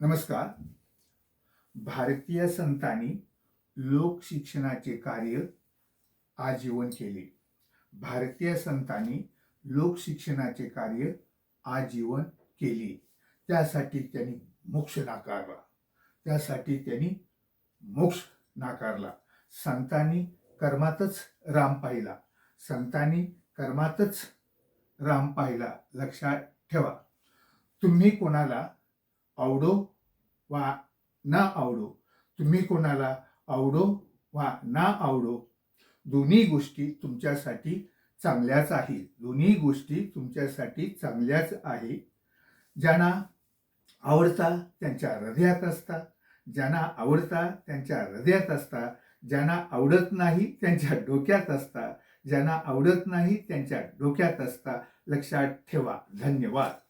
नमस्कार. भारतीय संतांनी लोकशिक्षणाचे कार्य आजीवन केले. भारतीय संतांनी लोकशिक्षणाचे कार्य आजीवन केले. त्यासाठी त्यांनी मोक्ष नाकारला. त्यासाठी त्यांनी मोक्ष नाकारला. संतांनी कर्मातच राम पाहिला. संतांनी कर्मातच राम पाहिला. लक्षात ठेवा. तुम्ही कोणाला आवडो वा ना आवडो. तुम्ही कोणाला आवडो वा ना आवडो दोन्ही गोष्टी तुमच्यासाठी चांगल्याच आहेत. दोन्ही गोष्टी तुमच्यासाठी चांगल्याच आहे. ज्यांना आवडता त्यांच्या हृदयात असता. ज्यांना आवडता त्यांच्या हृदयात असता. ज्यांना आवडत नाही त्यांच्या डोक्यात असता. ज्यांना आवडत नाही त्यांच्या डोक्यात असता. लक्षात ठेवा. धन्यवाद.